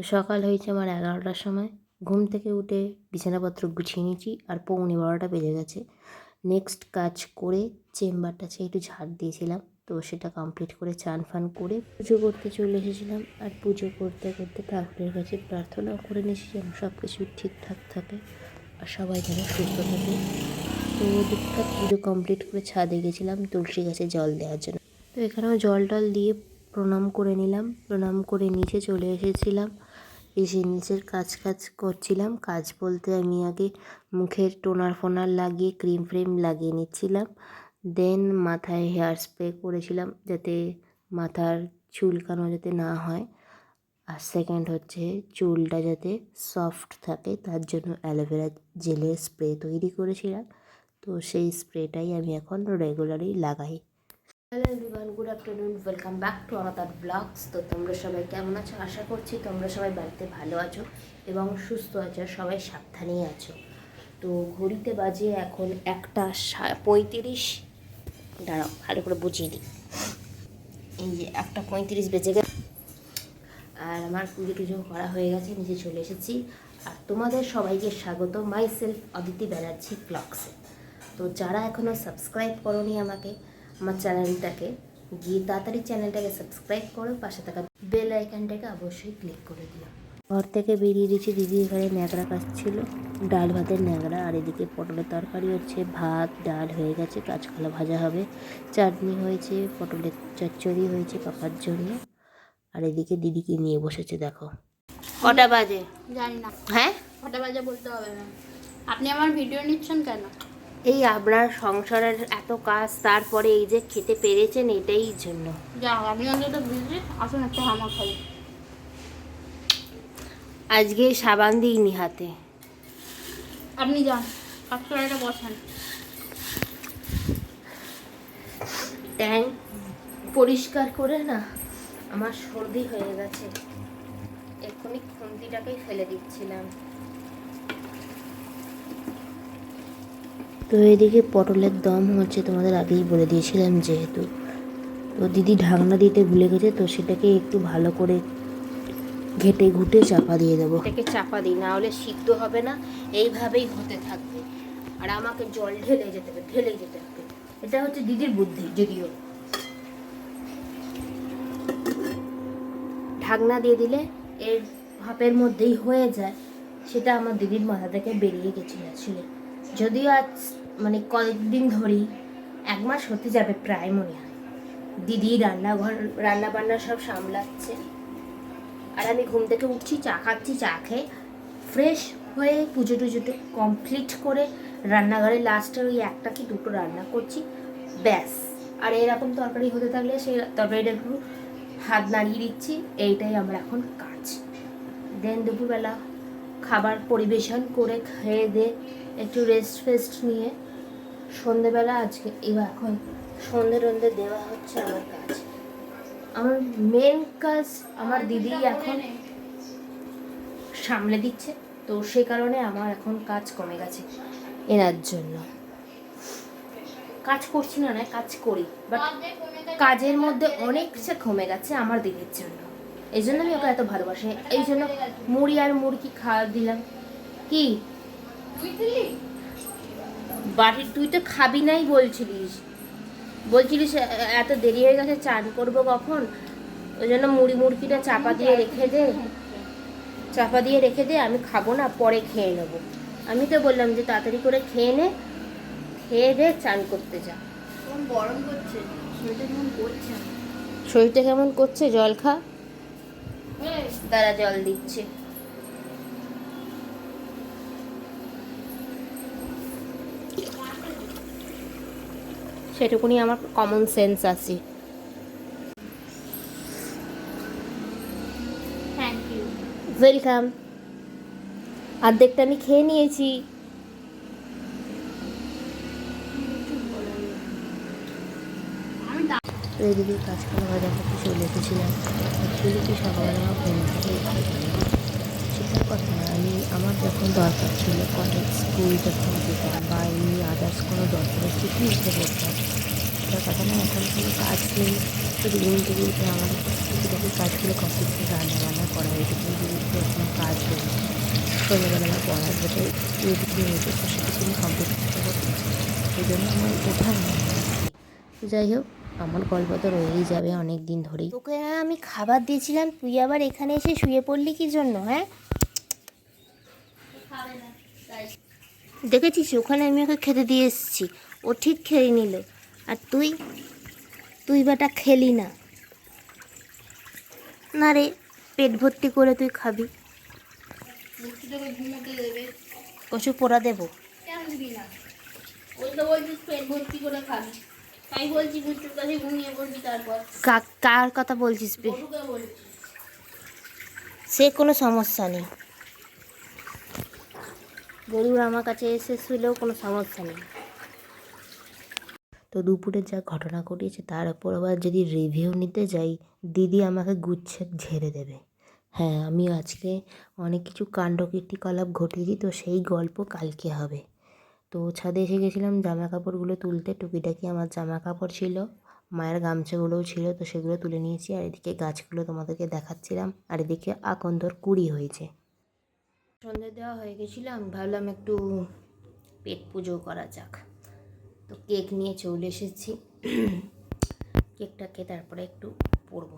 তো সকাল হয়েছে আমার এগারোটার সময়। ঘুম থেকে উঠে বিছানাপত্র গুছিয়ে নিয়েছি আর পৌনে বারোটা বেজে গেছে। নেক্সট কাজ করে চেম্বারটা সে একটু ঝাড় দিয়েছিলাম, তো সেটা কমপ্লিট করে চান ফান করে পুজো করতে চলে এসেছিলাম আর পুজো করতে করতে ঠাকুরের কাছে প্রার্থনাও করে নিয়েছি যেন সব কিছু ঠিকঠাক থাকে আর সবাই যেন সুস্থ থাকে। তো ওদিকটা পুজো কমপ্লিট করে ছাদে গেছিলাম তুলসী গাছে জল দেওয়ার জন্য। তো এখানেও জল টল দিয়ে প্রণাম করে নিলাম। প্রণাম করে নিচে চলে এসেছিলাম। এসে নিচের কাজ কাজ করছিলাম। কাজ বলতে আমি আগে মুখের টোনার ফোনার লাগিয়ে ক্রিম ফ্রেম লাগিয়ে নিচ্ছিলাম। দেন মাথায় হেয়ার স্প্রে করেছিলাম যাতে মাথার চুলকানো যাতে না হয়। আর সেকেন্ড হচ্ছে চুলটা যাতে সফট থাকে, তার জন্য অ্যালোভেরা জেলের স্প্রে তৈরি করেছিলাম। তো সেই স্প্রেটাই আমি এখন রেগুলারই লাগাই। Hello everyone good afternoon welcome back to আমাদের ব্লগস তো তোমরা সবাই কেমন আছো? আশা করছি তোমরা সবাই বাড়িতে ভালো আছো এবং সুস্থ আছো, সবাই সাবধানেই আছো। তো ঘড়িতে বাজে এখন একটা পঁয়ত্রিশ। দাঁড়াও, ভালো করে বুঝিয়ে দিই। এই যে একটা পঁয়ত্রিশ বেজে গেছে আর আমার পুজো টুজো করা হয়ে গেছে, নিচে চলে এসেছি। আর তোমাদের সবাইকে স্বাগত মাই সেলফ অদিতি ব্যানার্জি ব্লগসে তো যারা এখনও সাবস্ক্রাইব করনি আমাকে আমার চ্যানেলটাকে। গিয়ে তাড়াতাড়ি চ্যানেলটাকে সাবস্ক্রাইব করো পাশে থাকা বেল আইকনটাকে অবশ্যই ক্লিক করে দিও। ঘর থেকে বেরিয়ে দিয়েছি দিদি এখানে ন্যাকড়া কাটছিল ডাল ভাতের ন্যাকড়া আর এদিকে পটলের তরকারি হচ্ছে ভাত ডাল হয়ে গেছে কাঁচকলা ভাজা হবে। চাটনি হয়েছে পটলের চচ্চড়ি হয়েছে পাপার জন্য আর এদিকে দিদিকে নিয়ে বসেছে দেখো। কটা বাজে? জানি না। হ্যাঁ? কটা বাজে বলতে হবে না। আপনি আমার ভিডিও নিচ্ছেন কেন? এই আপনার সংসারের এত কাজ তারপরে এই যে খেতে পেরেছেন এটাই জন্য। আজকে সাবান দিইনি হাতে আপনি যান কাঠকড়াটা বসান। ট্যাঙ্ক পরিষ্কার করে না আমার সর্দি হয়ে গেছে। এক্ষুনি খুন্তিটাকেই ফেলে দিচ্ছিলাম। তো এদিকে পটলের দম হচ্ছে তোমাদের আগেই বলে দিয়েছিলাম যেহেতু। তো দিদি ঢাকনা দিতে ভুলে গেছে, তো সেটাকে একটু ভালো করে ঘেটে ঘুটে চাপা দিয়ে দেবো। এটাকে চাপা দিই, না হলে সিদ্ধ হবে না, এইভাবেই হতে থাকবে। আর আমাকে জল ঢেলে যেতে হবে, ঢেলে যেতে হবে। এটা হচ্ছে দিদির বুদ্ধি, যদিও। ঢাকনা দিয়ে দিলে এর ভাপের মধ্যেই হয়ে যায়, সেটা আমার দিদির মাথা থেকে বেরিয়ে গেছিল, আসলে। যদিও আজ মানে কয়েকদিন ধরেই এক মাস হতে যাবে প্রায় মনে হয়। দিদি রান্নাঘর রান্না বান্না সব সামলাচ্ছে। আর আমি ঘুম থেকে উঠছি, চা খাচ্ছি, চা খেয়ে ফ্রেশ হয়ে পুজো টুজোটা কমপ্লিট করে রান্নাঘরে লাস্টের ওই একটা কি দুটো রান্না করছি। ব্যাস। আর এরকম তরকারি হতে থাকলে সেই তরকারিটা একটু হাত নাড়িয়ে দিচ্ছি, এইটাই আমার এখন কাজ। দেন দুপুরবেলা খাবার পরিবেশন করে খেয়ে দে, একটু রেস্ট ফেস্ট নিয়ে। সন্ধেবেলা আজকে, এবার এখন সন্ধে টন্ধে দেওয়া হচ্ছে আমার কাজ। আমার মেন কাজ আমার দিদি এখন সামলে দিচ্ছে, তো সে কারণে আমার এখন কাজ কমে গেছে এনার জন্য। কাজ করছি না না কাজ করি বাট কাজের মধ্যে অনেক কিছু কমে গেছে আমার দিদির জন্য। এই জন্য আমি ওকে এত ভালোবাসি। এই জন্য মুড়ি আর মুরগি খাওয়া দিলাম। কি? বাড়ির তুই তো খাবি নাই বলছিলিস। বলছিলিস এত দেরি হয়ে গেছে চান করব কখন? ওই জন্য মুড়ি মুরগিটা চাপা দিয়ে রেখে দে। চাপা দিয়ে রেখে দে আমি খাব না পরে খেয়ে নেব। আমি তো বললাম যে তাড়াতাড়ি করে খেয়ে নে খেয়ে দে চান করতে যা। গরম করছে? শরীরটা কেমন করছে? জল খা। তারা জল দিচ্ছে। সেটুকুনি আমার কমন সেন্স আছে। ওয়েলকাম অর্ধেকটা আমি খেয়ে নিয়েছি। আমি দা- এদিকে কাজকর্ম ভাজা করতে চলে এসেছিলাম। অ্যাকচুয়ালি কি সকালবেলা আমার ঘুম থেকে সেটার কথা না আমি, আমার যখন দরকার ছিল কলেজ স্কুল যখন যেতাম বা এমনি আদার্স কোনো দরকার হচ্ছে কি উঠে পড়তাম, সেটার কথা না এখন কোনো কাজ নেই। শুধু থেকে উঠে আমার টুকিটাকি কাজগুলো কমপ্লিট করে রান্না বান্না করা, এটুকুই দিদিকে কাজ রয়েছে সন্ধ্যেবেলা পড়ার বসে ইউটিউব রয়েছে তো সেটুকুনি কমপ্লিট করতে হবে এই জন্য আমার ওঠা হয়। তো যাই হোক আমার গল্প তো রয়েই যাবে অনেক দিন ধরেই। তোকে আমি খাবার দিয়েছিলাম, তুই আবার এখানে এসে শুয়ে পড়লি কি জন্য হ্যাঁ? দেখেছিস, ওখানে আমি ওকে খেতে দিয়ে এসেছি, ও ঠিক খেয়ে নিল। আর তুই তুই বাটা খেলি না। না রে, পেট ভর্তি করে তুই খাবি। কচু পোড়া দেবো। পেট ভর্তি করে খাবি। তাই বলছি গুচ্ছুর কাছে ঘুমিয়ে পড়বি তারপর। কার কথা বলছিস সে কোনো সমস্যা নেই। গরুর আমার কাছে এসে শুলেও কোনো সমস্যা নেই। তো দুপুরে যা ঘটনা ঘটিয়েছে তার উপর আবার যদি রিভিউ নিতে যাই দিদি আমাকে গুচ্ছে ঝেড়ে দেবে। হ্যাঁ আমি আজকে অনেক কিছু কাণ্ড কীর্তিকলাপ ঘটিয়েছি তো সেই গল্প কালকে হবে। তো ছাদে এসে গেছিলাম জামা কাপড়গুলো তুলতে। টুকিটাকি আমার জামা কাপড় ছিল, মায়ের গামছাগুলোও ছিল, তো সেগুলো তুলে নিয়েছি। আর এদিকে গাছগুলো তোমাদেরকে দেখাচ্ছিলাম, আর এদিকে আকন্দর কুড়ি হয়েছে। সন্ধে দেওয়া হয়ে গেছিল, আমি ভাবলাম একটু পেট পুজো করা যাক। তো কেক নিয়ে চলে এসেছি। কেকটাকে তারপরে একটু পরবো।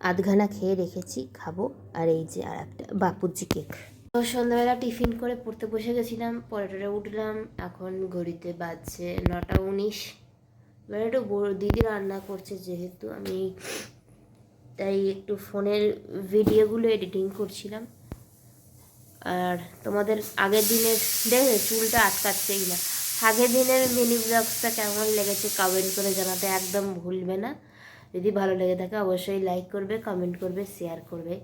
আধখানা খেয়ে রেখেছি, খাব। আর এই যে আর একটা বাপুজি কেক। তো সন্ধ্যাবেলা টিফিন করে পড়তে বসে গেছিলাম পরে উঠলাম, এখন ঘড়িতে বাজছে নটা উনিশ। এবার একটু দিদি রান্না করছে যেহেতু, আমি তাই একটু ফোনের ভিডিওগুলো এডিটিং করছিলাম। আর তোমাদের আগের দিনের দেখে চুলটা আটকাচ্ছেই না। আগের দিনের মিনি ব্লগসটা কেমন লেগেছে কমেন্ট করে জানাতে একদম ভুলবে না। যদি ভালো লেগে থাকে অবশ্যই লাইক করবে কমেন্ট করবে শেয়ার করবে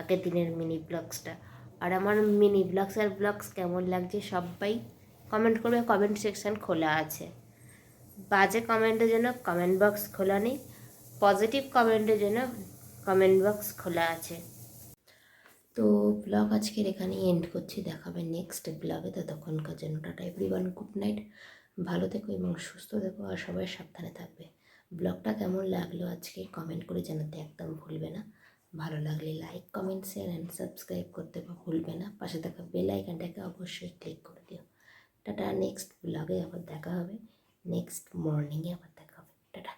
আগের দিনের মিনি ব্লগসটা আর আমার মিনি ব্লগস আর ব্লগস কেমন লাগছে সবাই কমেন্ট করবে কমেন্ট সেকশন খোলা আছে। বাজে কমেন্টের জন্য কমেন্ট বক্স খোলা নেই পজিটিভ কমেন্টের জন্য কমেন্ট বক্স খোলা আছে। তো ব্লগ আজকের এখানেই এন্ড করছি, দেখাবে নেক্সট ব্লগে ততক্ষণকার জন্য টাটা এভরিওয়ান গুড নাইট ভালো থেকো এবং সুস্থ থেকো আর সবাই সাবধানে থাকবে। ব্লগটা কেমন লাগল আজকে কমেন্ট করে জানাতে একদম ভুলবে না। ভালো লাগলে like comment share and subscribe করতে ভুলবে না। পাশে থাকা বেল আইকনটাকে অবশ্যই ক্লিক করে দিও। টাটা নেক্সট ব্লগে আবার দেখা হবে। নেক্সট মর্নিংয়ে আবার দেখা হবে। টাটা।